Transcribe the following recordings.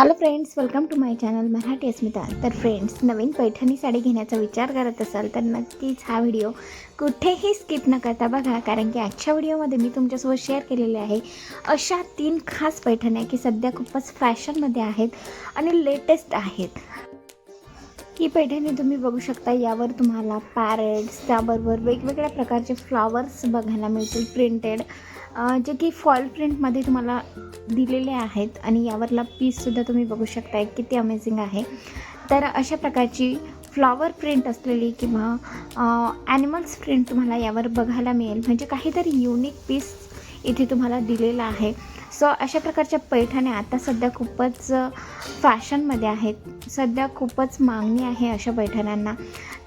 Hello friends welcome to my channel Marathi Asmita तर friends नवीन पैठणी साडी घेण्याचा विचार करत असाल तर नक्कीच हा व्हिडिओ कुठेही स्किप न करता बघा कारण की आजच्या व्हिडिओमध्ये मी तुमच्यासोबत शेअर केलेले आहे अशा तीन खास पैठण्या की सध्या खूपच फॅशनमध्ये आहेत आणि लेटेस्ट आहेत. ही पैठणी तुम्ही बघू शकता यावर तुम्हाला पॅरेट्स त्याबरोबर वेगवेगळ्या प्रकारचे फ्लॉवर्स बघायला मिळतील प्रिंटेड जे की फॉल प्रिंटमध्ये तुम्हाला दिलेले आहेत आणि यावरला पीससुद्धा तुम्ही बघू शकताय किती अमेझिंग आहे. तर अशा प्रकारची फ्लॉवर प्रिंट असलेली किंवा ॲनिमल्स प्रिंट तुम्हाला यावर बघायला मिळेल. म्हणजे काहीतरी युनिक पीस इथे तुम्हाला दिलेला आहे. सो अशा प्रकारच्या पैठण्या आता सध्या खूपच फॅशनमध्ये आहेत. सध्या खूपच मागणी आहे अशा पैठण्यांना.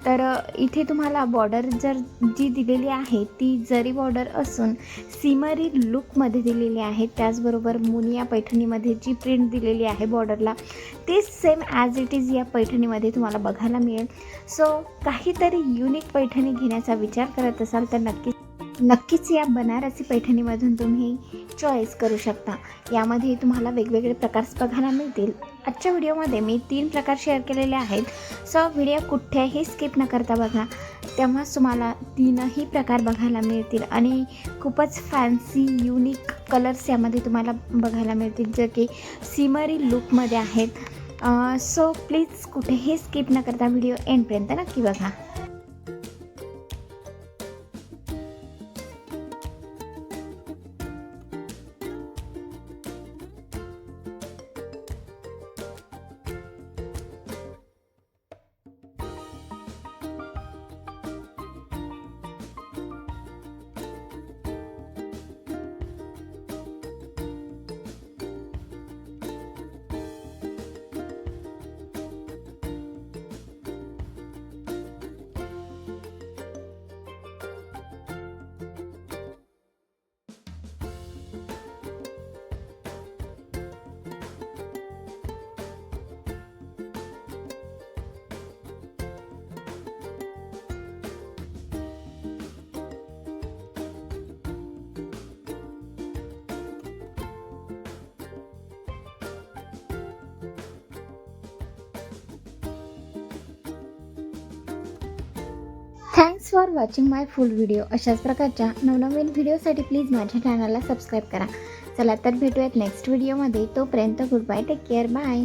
तर इथे तुम्हाला बॉर्डर जर जी दिलेली आहे ती जरी बॉर्डर असून सिमरी लुकमध्ये दिलेली आहे त्याचबरोबर मुनिया पैठणीमध्ये जी प्रिंट दिलेली आहे बॉर्डरला तीच सेम ॲज इट इज या पैठणीमध्ये तुम्हाला बघायला मिळेल. सो काहीतरी युनिक पैठणी घेण्याचा विचार करत असाल तर नक्कीच नक्कीच या बनारसी पैठणीमधून तुम्ही चॉईस करू शकता. यामध्ये तुम्हाला वेगवेगळे प्रकार्स बघायला मिळतील. आजच्या व्हिडिओमध्ये मी तीन प्रकार शेअर केलेले आहेत. सो व्हिडिओ कुठेही स्किप न करता बघा. तेव्हाच तुम्हाला तीनही प्रकार बघायला मिळतील. आणि खूपच फॅन्सी युनिक कलर्स यामध्ये तुम्हाला बघायला मिळतील जे की सिमरी लुकमध्ये आहेत. सो प्लीज कुठेही स्किप न करता व्हिडिओ एंडपर्यंत नक्की बघा. Thanks for watching my full video अशाच प्रकारच्या नवनवीन व्हिडिओसाठी प्लीज माझ्या चॅनलला सबस्क्राईब करा. चला तर भेटूयात नेक्स्ट व्हिडिओमध्ये तोपर्यंत good bye take care bye